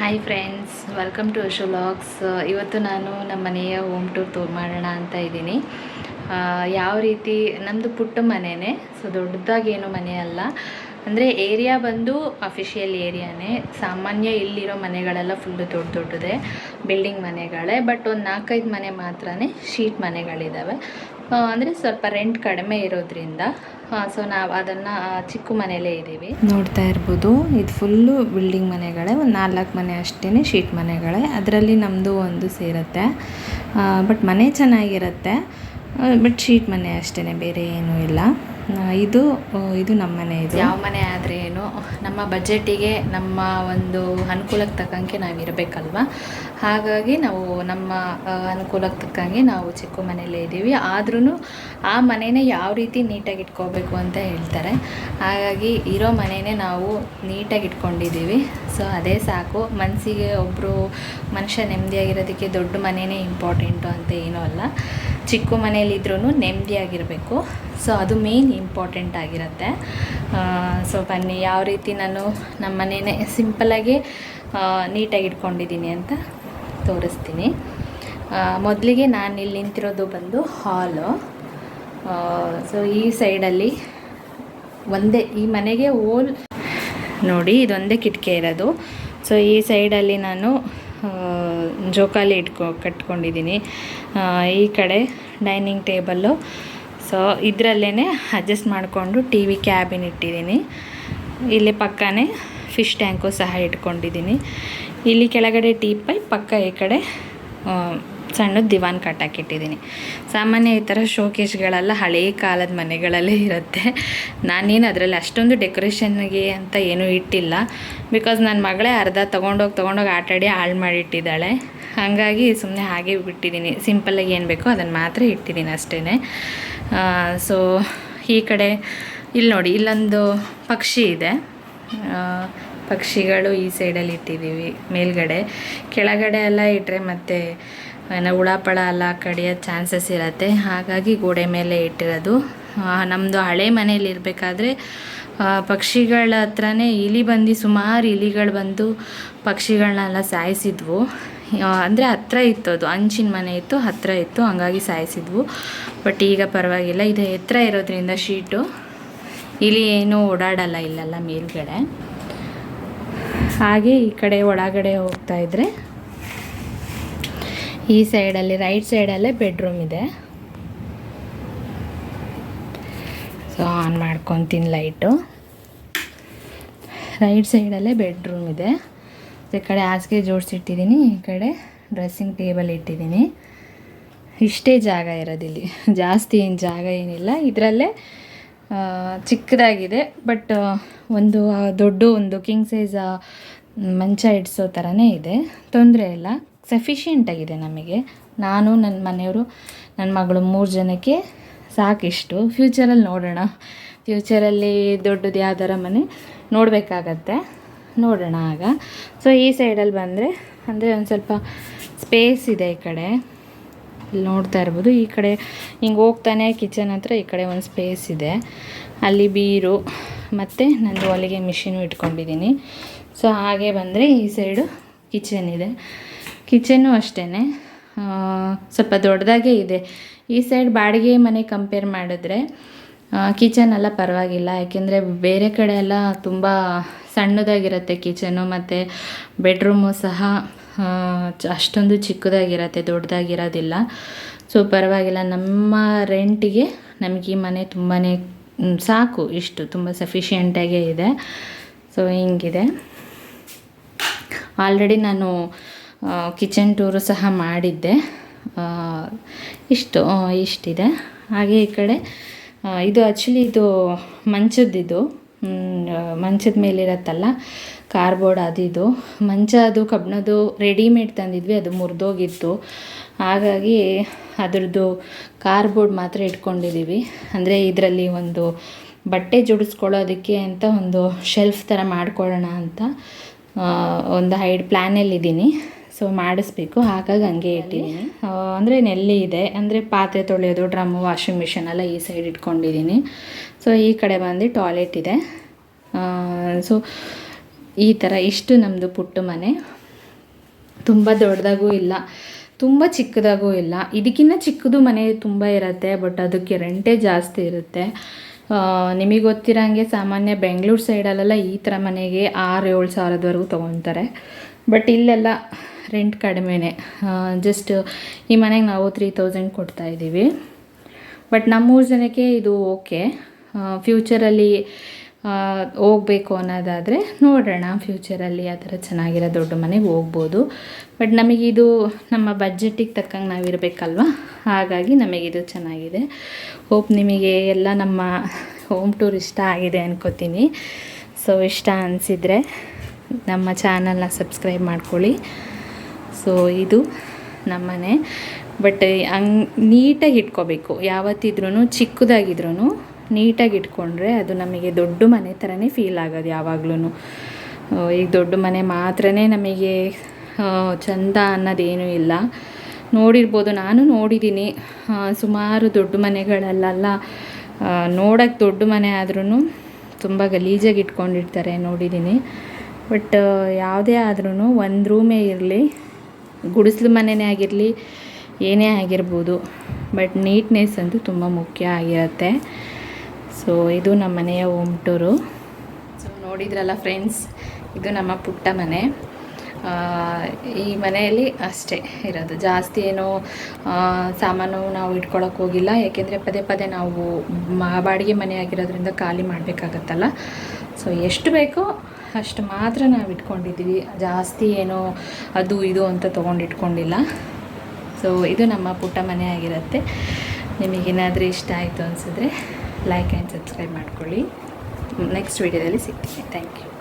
Hi friends welcome to Ashu vlogs ಇವತ್ತು ನಾನು ನಮ್ಮ ಮನೆಯ ಹೋಮ್ ಟೂರ್ ತೋರ್ ಮಾಡೋಣ ಅಂತ ಇದ್ದೀನಿ. ಯಾವ ರೀತಿ ನಮ್ಮದು ಪುಟ್ಟ ಮನೆಯೇ ಸೊ ದೊಡ್ಡದಾಗೇನು ಮನೆ ಅಲ್ಲ. ಅಂದರೆ ಏರಿಯಾ ಬಂದು ಅಫಿಷಿಯಲ್ ಏರಿಯಾನೇ ಸಾಮಾನ್ಯ ಇಲ್ಲಿರೋ ಮನೆಗಳೆಲ್ಲ ಫುಲ್ಲು ದೊಡ್ಡ ದೊಡ್ಡದೇ. ಬಿಲ್ಡಿಂಗ್ ಮನೆಗಳೇ ಬಟ್ ಒಂದು ನಾಲ್ಕೈದು ಮನೆ ಮಾತ್ರನೇ ಶೀಟ್ ಮನೆಗಳಿದ್ದಾವೆ ಅಂದರೆ ಸ್ವಲ್ಪ ರೆಂಟ್ ಕಡಿಮೆ ಇರೋದ್ರಿಂದ ಸೊ ನಾವು ಅದನ್ನು ಚಿಕ್ಕ ಮನೆಯಲ್ಲೇ ಇದ್ದೀವಿ. ನೋಡ್ತಾ ಇರ್ಬೋದು. ಇದು ಫುಲ್ಲು ಬಿಲ್ಡಿಂಗ್ ಮನೆಗಳೇ, ಒಂದು ನಾಲ್ಕು ಮನೆ ಅಷ್ಟೇ ಶೀಟ್ ಮನೆಗಳೇ. ಅದರಲ್ಲಿ ನಮ್ಮದು ಒಂದು ಸೇರುತ್ತೆ. ಬಟ್ ಮನೆ ಚೆನ್ನಾಗಿರುತ್ತೆ. ಬಟ್ ಶೀಟ್ ಮನೆ ಅಷ್ಟೇ ಬೇರೆ ಏನೂ ಇಲ್ಲ. ಇದು ಇದು ನಮ್ಮ ಮನೆ ಇದು. ಯಾವ ಮನೆ ಆದರೆ ಏನು, ನಮ್ಮ ಬಜೆಟಿಗೆ ನಮ್ಮ ಒಂದು ಅನುಕೂಲಕ್ಕೆ ತಕ್ಕಂಗೆ ನಾವು ಇರಬೇಕಲ್ವ ಹಾಗಾಗಿ ನಾವು ನಮ್ಮ ಅನುಕೂಲಕ್ಕೆ ತಕ್ಕಂಗೆ ನಾವು ಚಿಕ್ಕ ಮನೆಯಲ್ಲೇ ಇದ್ದೀವಿ. ಆದ್ರೂ ಆ ಮನೆನೇ ಯಾವ ರೀತಿ ನೀಟಾಗಿ ಇಟ್ಕೋಬೇಕು ಅಂತ ಹೇಳ್ತಾರೆ. ಹಾಗಾಗಿ ಇರೋ ಮನೆನೇ ನಾವು ನೀಟಾಗಿ ಇಟ್ಕೊಂಡಿದ್ದೀವಿ. ಸೊ ಅದೇ ಸಾಕು. ಮನಸ್ಸಿಗೆ ಒಬ್ಬರು ಮನುಷ್ಯ ನೆಮ್ಮದಿಯಾಗಿರೋದಕ್ಕೆ ದೊಡ್ಡ ಮನೆಯೇ ಇಂಪಾರ್ಟೆಂಟು ಅಂತ ಏನೂ ಅಲ್ಲ. ಚಿಕ್ಕ ಮನೇಲಿದ್ರೂ ನೆಮ್ಮದಿಯಾಗಿರಬೇಕು. ಸೊ ಅದು ಮೇನ್ ಇಂಪಾರ್ಟೆಂಟ್ ಆಗಿರುತ್ತೆ. ಸೊ ಬನ್ನಿ, ಯಾವ ರೀತಿ ನಾನು ನಮ್ಮ ಮನೇನೆ ಸಿಂಪಲಾಗಿ ನೀಟಾಗಿ ಇಟ್ಕೊಂಡಿದ್ದೀನಿ ಅಂತ ತೋರಿಸ್ತೀನಿ. ಮೊದಲಿಗೆ ನಾನು ಇಲ್ಲಿ ನಿಂತಿರೋದು ಬಂದು ಹಾಲು ಸೊ ಈ ಸೈಡಲ್ಲಿ ಒಂದೇ, ಈ ಮನೆಗೆ ಓಲ್ ನೋಡಿ, ಇದೊಂದೇ ಕಿಟಕಿ ಇರೋದು. ಸೊ ಈ ಸೈಡಲ್ಲಿ ನಾನು ಜೋಕಾಲಿ ಇಟ್ಕೊ ಕಟ್ಕೊಂಡಿದ್ದೀನಿ. ಈ ಕಡೆ ಡೈನಿಂಗ್ ಟೇಬಲ್ಲು. ಸೊ ಇದರಲ್ಲೇ ಅಡ್ಜಸ್ಟ್ ಮಾಡಿಕೊಂಡು ಟಿ ವಿ ಕ್ಯಾಬಿನ್ ಇಟ್ಟಿದ್ದೀನಿ. ಇಲ್ಲಿ ಪಕ್ಕನೇ ಫಿಶ್ ಟ್ಯಾಂಕು ಸಹ ಇಟ್ಕೊಂಡಿದ್ದೀನಿ. ಇಲ್ಲಿ ಕೆಳಗಡೆ ಟೀ ಪೈ ಪಕ್ಕ ಈ ಕಡೆ ಸಣ್ಣದು ದಿವಾನ್ ಕಟ್ಟಾಕಿಟ್ಟಿದ್ದೀನಿ ಸಾಮಾನ್ಯ ಈ ಥರ ಶೋಕೇಶ್ಗಳೆಲ್ಲ ಹಳೆಯ ಕಾಲದ ಮನೆಗಳಲ್ಲೇ ಇರುತ್ತೆ. ನಾನೇನು ಅದರಲ್ಲಿ ಅಷ್ಟೊಂದು ಡೆಕೋರೇಷನ್ಗೆ ಅಂತ ಏನೂ ಇಟ್ಟಿಲ್ಲ. ಬಿಕಾಸ್ ನನ್ನ ಮಗಳೇ ಅರ್ಧ ತೊಗೊಂಡೋಗಿ ತೊಗೊಂಡೋಗಿ ಆಟಾಡಿ ಹಾಳು ಮಾಡಿಟ್ಟಿದ್ದಾಳೆ. ಹಾಗಾಗಿ ಸುಮ್ಮನೆ ಹಾಗೆ ಬಿಟ್ಟಿದ್ದೀನಿ. ಸಿಂಪಲ್ಲಾಗಿ ಏನು ಬೇಕೋ ಅದನ್ನು ಮಾತ್ರ ಇಟ್ಟಿದ್ದೀನಿ ಅಷ್ಟೇ ಸೊ ಈ ಕಡೆ ಇಲ್ಲಿ ನೋಡಿ, ಇಲ್ಲೊಂದು ಪಕ್ಷಿ ಇದೆ. ಪಕ್ಷಿಗಳು ಈ ಸೈಡಲ್ಲಿ ಇಟ್ಟಿದ್ದೀವಿ ಮೇಲ್ಗಡೆ. ಕೆಳಗಡೆ ಎಲ್ಲ ಇಟ್ಟರೆ ಮತ್ತೆ ಏನೋ ಹುಳಪಳ ಎಲ್ಲ ಕಡಿಯೋ ಚಾನ್ಸಸ್ ಇರುತ್ತೆ. ಹಾಗಾಗಿ ಗೋಡೆ ಮೇಲೆ ಇಟ್ಟಿರೋದು. ನಮ್ಮದು ಹಳೆ ಮನೇಲಿ ಇರಬೇಕಾದ್ರೆ ಪಕ್ಷಿಗಳ ಹತ್ರನೇ ಇಲಿ ಬಂದು ಸುಮಾರು ಇಲಿಗಳು ಬಂದು ಪಕ್ಷಿಗಳನ್ನೆಲ್ಲ ಸಾಯಿಸಿದ್ವು. ಅಂದರೆ ಹತ್ರ ಇತ್ತು ಅದು. ಹಂಚಿನ ಮನೆ ಇತ್ತು ಹತ್ತಿರ ಇತ್ತು, ಹಂಗಾಗಿ ಸಾಯಿಸಿದ್ವು. ಬಟ್ ಈಗ ಪರವಾಗಿಲ್ಲ. ಇದು ಎತ್ತರ ಇರೋದ್ರಿಂದ ಶೀಟು. ಇಲಿ ಏನೂ ಓಡಾಡಲ್ಲ ಇಲ್ಲೆಲ್ಲ ಮೇಲ್ಗಡೆ. ಹಾಗೆ ಈ ಕಡೆ ಒಳಗಡೆ ಹೋಗ್ತಾ ಇದ್ರೆ ಈ ಸೈಡಲ್ಲಿ, ರೈಟ್ ಸೈಡಲ್ಲೇ ಬೆಡ್ರೂಮ್ ಇದೆ. ಸೊ ಆನ್ ಮಾಡ್ಕೊತೀನಿ ಲೈಟು. ರೈಟ್ ಸೈಡಲ್ಲೇ ಬೆಡ್ರೂಮ್ ಇದೆ. ಈ ಕಡೆ ಹಾಸಿಗೆ ಜೋಡಿಸಿಟ್ಟಿದ್ದೀನಿ, ಈ ಕಡೆ ಡ್ರೆಸ್ಸಿಂಗ್ ಟೇಬಲ್ ಇಟ್ಟಿದ್ದೀನಿ. ಇಷ್ಟೇ ಜಾಗ ಇರೋದಿಲ್ಲಿ ಜಾಸ್ತಿ ಏನು ಜಾಗ ಏನಿಲ್ಲ. ಇದರಲ್ಲೇ ಚಿಕ್ಕದಾಗಿದೆ. ಬಟ್, ಒಂದು ದೊಡ್ಡ ಒಂದು ಕಿಂಗ್ ಸೈಜ್ ಮಂಚ ಇಡಿಸೋ ಥರನೇ ಇದೆ. ತೊಂದರೆ ಇಲ್ಲ. ಸಫಿಷಿಯೆಂಟ್ ಆಗಿದೆ ನಮಗೆ. ನಾನು ನನ್ನ ಮನೆಯವರು ನನ್ನ ಮಗಳು ಮೂರು ಜನಕ್ಕೆ ಸಾಕಿಷ್ಟು. ಫ್ಯೂಚರಲ್ಲಿ ನೋಡೋಣ. ಫ್ಯೂಚರಲ್ಲಿ ದೊಡ್ಡದು ಯಾವ್ದಾರ ಮನೆ ನೋಡಬೇಕಾಗತ್ತೆ. ನೋಡೋಣ ಆಗ. ಸೊ ಈ ಸೈಡಲ್ಲಿ ಬಂದರೆ, ಅಂದರೆ ಒಂದು ಸ್ವಲ್ಪ ಸ್ಪೇಸ್ ಇದೆ ಈ ಕಡೆ. ಇಲ್ಲಿ ನೋಡ್ತಾ ಇರ್ಬೋದು. ಈ ಕಡೆ ಹಿಂಗೆ ಹೋಗ್ತಾನೆ ಕಿಚನ್ ಹತ್ರ ಈ ಕಡೆ ಒಂದು ಸ್ಪೇಸ್ ಇದೆ. ಅಲ್ಲಿ ಬೀರು, ಮತ್ತು ನಂದು ಹೊಲಿಗೆ ಮಿಷಿನು ಇಟ್ಕೊಂಡಿದ್ದೀನಿ. ಸೊ ಹಾಗೆ ಬಂದರೆ ಈ ಸೈಡು ಕಿಚನ್ ಇದೆ. ಕಿಚನ್ನು ಅಷ್ಟೇ ಸ್ವಲ್ಪ ದೊಡ್ಡದಾಗೇ ಇದೆ. ಈ ಸೈಡ್ ಬಾಡಿಗೆ ಮನೆ ಕಂಪೇರ್ ಮಾಡಿದ್ರೆ ಕಿಚನ್ ಎಲ್ಲ ಪರವಾಗಿಲ್ಲ. ಯಾಕೆಂದರೆ ಬೇರೆ ಕಡೆ ಎಲ್ಲ ತುಂಬ ಸಣ್ಣದಾಗಿರುತ್ತೆ ಕಿಚನು ಮತ್ತು ಬೆಡ್ರೂಮು ಸಹ ಅಷ್ಟೊಂದು ಚಿಕ್ಕದಾಗಿರತ್ತೆ, ದೊಡ್ಡದಾಗಿರೋದಿಲ್ಲ. ಸೊ ಪರವಾಗಿಲ್ಲ. ನಮ್ಮ ರೆಂಟಿಗೆ ನಮಗೆ ಈ ಮನೆ ತುಂಬಾ ಸಾಕು. ಇಷ್ಟು ತುಂಬ ಸಫಿಷಿಯೆಂಟಾಗೇ ಇದೆ. ಸೊ ಹಿಂಗಿದೆ. ಆಲ್ರೆಡಿ ನಾನು ಕಿಚನ್ ಟೂರು ಸಹ ಮಾಡಿದ್ದೆ. ಇಷ್ಟು ಇಷ್ಟಿದೆ. ಹಾಗೆ ಈ ಕಡೆ ಇದು ಆ್ಯಕ್ಚುಲಿ ಇದು ಮಂಚದ್ದಿದು. ಮಂಚದ ಮೇಲಿರತ್ತಲ್ಲ ಕಾರ್ಬೋರ್ಡ್ ಅದಿದು ಮಂಚ ಅದು ಕಬ್ಬಣದು ರೆಡಿಮೇಡ್ ತಂದಿದ್ವಿ, ಅದು ಮುರಿದೋಗಿತ್ತು. ಹಾಗಾಗಿ ಅದರದ್ದು ಕಾರ್ಬೋರ್ಡ್ ಮಾತ್ರ ಇಟ್ಕೊಂಡಿದ್ದೀವಿ ಅಂದರೆ ಇದರಲ್ಲಿ ಒಂದು ಬಟ್ಟೆ ಜೋಡಿಸ್ಕೊಳ್ಳೋದಕ್ಕೆ ಅಂತ ಒಂದು ಶೆಲ್ಫ್ ಥರ ಮಾಡ್ಕೊಳ್ಳೋಣ ಅಂತ ಒಂದು ಹೈಡ್ ಪ್ಲ್ಯಾನಲ್ಲಿದ್ದೀನಿ ಸೊ ಮಾಡಿಸ್ಬೇಕು. ಹಾಗಾಗಿ ಹಂಗೆ ಇಟ್ಟಿದ್ದೀನಿ ಅಂದರೆ ನೆಲ್ಲಿ ಇದೆ. ಅಂದರೆ ಪಾತ್ರೆ ತೊಳೆಯೋದು, ಡ್ರಮ್, ವಾಷಿಂಗ್ ಮಿಷಿನ್ ಎಲ್ಲ ಈ ಸೈಡ್ ಇಟ್ಕೊಂಡಿದ್ದೀನಿ ಸೊ ಈ ಕಡೆ ಬಂದು ಟಾಯ್ಲೆಟ್ ಇದೆ. ಸೊ ಈ ಥರ ಇಷ್ಟು ನಮ್ಮದು ಪುಟ್ಟ ಮನೆ. ತುಂಬ ದೊಡ್ಡದಾಗೂ ಇಲ್ಲ. ತುಂಬ ಚಿಕ್ಕದಾಗೂ ಇಲ್ಲ. ಇದಕ್ಕಿಂತ ಚಿಕ್ಕದು ಮನೆ ತುಂಬ ಇರುತ್ತೆ ಬಟ್ ಅದಕ್ಕೆ ರೆಂಟೇ ಜಾಸ್ತಿ ಇರುತ್ತೆ. ನಿಮಗೆ ಗೊತ್ತಿರೋಂಗೆ ಸಾಮಾನ್ಯ ಬೆಂಗಳೂರು ಸೈಡಲ್ಲೆಲ್ಲ ಈ ಥರ ಮನೆಗೆ ಆರು ಏಳು ಸಾವಿರದವರೆಗೂ ತೊಗೊತಾರೆ ಬಟ್ ಇಲ್ಲೆಲ್ಲ ರೆಂಟ್ ಕಡಿಮೆನೇ. ಜಸ್ಟ್ ಈ ಮನೆಗೆ ನಾವು ತ್ರೀ ತೌಸಂಡ್ ಕೊಡ್ತಾ ಇದ್ದೀವಿ. ಬಟ್ ನಮ್ಮೂರು ಜನಕ್ಕೆ ಇದು ಓಕೆ ಫ್ಯೂಚರಲ್ಲಿ ಹೋಗಬೇಕು ಅನ್ನೋದಾದರೆ ನೋಡೋಣ. ಫ್ಯೂಚರಲ್ಲಿ ಆ ಥರ ಚೆನ್ನಾಗಿರೋ ದೊಡ್ಡ ಮನೆಗೆ ಹೋಗ್ಬೋದು. ಬಟ್ ನಮಗಿದು ನಮ್ಮ ಬಜೆಟಿಗೆ ತಕ್ಕಂಗೆ ನಾವಿರಬೇಕಲ್ವ ಹಾಗಾಗಿ ನಮಗಿದು ಚೆನ್ನಾಗಿದೆ. ಹೋಪ್ ನಿಮಗೆ ಎಲ್ಲ ನಮ್ಮ ಹೋಮ್ ಟೂರ್ ಇಷ್ಟ ಆಗಿದೆ ಅನ್ಕೋತೀನಿ. ಸೊ ಇಷ್ಟ ಅನಿಸಿದರೆ ನಮ್ಮ ಚಾನಲ್ನ ಸಬ್ಸ್ಕ್ರೈಬ್ ಮಾಡ್ಕೊಳ್ಳಿ. ಸೊ ಇದು ನಮ್ಮನೆ. ಬಟ್ ಹಂಗ್ ನೀಟಾಗಿ ಇಟ್ಕೋಬೇಕು. ಯಾವತ್ತಿದ್ರೂ ಚಿಕ್ಕದಾಗಿದ್ರೂ ನೀಟಾಗಿ ಇಟ್ಕೊಂಡ್ರೆ ಅದು ನಮಗೆ ದೊಡ್ಡ ಮನೆ ಥರನೇ ಫೀಲ್ ಆಗೋದು ಯಾವಾಗ್ಲೂ ಈಗ ದೊಡ್ಡ ಮನೆ ಮಾತ್ರನೇ ನಮಗೆ ಚಂದ ಅನ್ನೋದೇನೂ ಇಲ್ಲ. ನೋಡಿರ್ಬೋದು, ನಾನು ನೋಡಿದ್ದೀನಿ. ಸುಮಾರು ದೊಡ್ಡ ಮನೆಗಳಲ್ಲೆಲ್ಲ ನೋಡೋಕ್ಕೆ ದೊಡ್ಡ ಮನೆ ಆದ್ರೂ ತುಂಬ ಗಲೀಜಾಗಿ ಇಟ್ಕೊಂಡಿರ್ತಾರೆ, ನೋಡಿದ್ದೀನಿ. ಬಟ್ ಯಾವುದೇ ಆದ್ರೂ ಒಂದು ರೂಮೇ ಇರಲಿ. ಗುಡಿಸ್ಲು ಮನೆಯೇ ಆಗಿರಲಿ, ಏನೇ ಆಗಿರ್ಬೋದು. ಬಟ್ ನೀಟ್ನೆಸ್ ಅಂತೂ ತುಂಬ ಮುಖ್ಯ ಆಗಿರುತ್ತೆ. ಸೊ ಇದು ನಮ್ಮ ಮನೆಯ ಹೋಮ್ ಟೂರು ಸೊ ನೋಡಿದ್ರಲ್ಲ ಫ್ರೆಂಡ್ಸ್ ಇದು ನಮ್ಮ ಪುಟ್ಟ ಮನೆ. ಈ ಮನೆಯಲ್ಲಿ ಅಷ್ಟೇ ಇರೋದು. ಜಾಸ್ತಿ ಏನೋ ಸಾಮಾನು ನಾವು ಇಟ್ಕೊಳಕ್ಕೆ ಹೋಗಿಲ್ಲ. ಯಾಕೆಂದರೆ ಪದೇ ಪದೇ ನಾವು ಬಾಡಿಗೆ ಮನೆ ಆಗಿರೋದ್ರಿಂದ ಖಾಲಿ ಮಾಡಬೇಕಾಗತ್ತಲ್ಲ. ಸೊ ಎಷ್ಟು ಬೇಕೋ ಅಷ್ಟು ಮಾತ್ರ ನಾವು ಇಟ್ಕೊಂಡಿದ್ದೀವಿ. ಜಾಸ್ತಿ ಏನೋ ಅದು ಇದು ಅಂತ ತೊಗೊಂಡು ಇಟ್ಕೊಂಡಿಲ್ಲ ಸೊ ಇದು ನಮ್ಮ ಪುಟ್ಟ ಮನೆ ಆಗಿರುತ್ತೆ. ನಿಮಗೇನಾದರೂ ಇಷ್ಟ ಆಯಿತು ಅನಿಸಿದ್ರೆ ಲೈಕ್ ಆ್ಯಂಡ್ ಸಬ್ಸ್ಕ್ರೈಬ್ ಮಾಡ್ಕೊಳ್ಳಿ. ನೆಕ್ಸ್ಟ್ ವೀಡಿಯೋದಲ್ಲಿ ಸಿಗ್ತೀನಿ. Thank you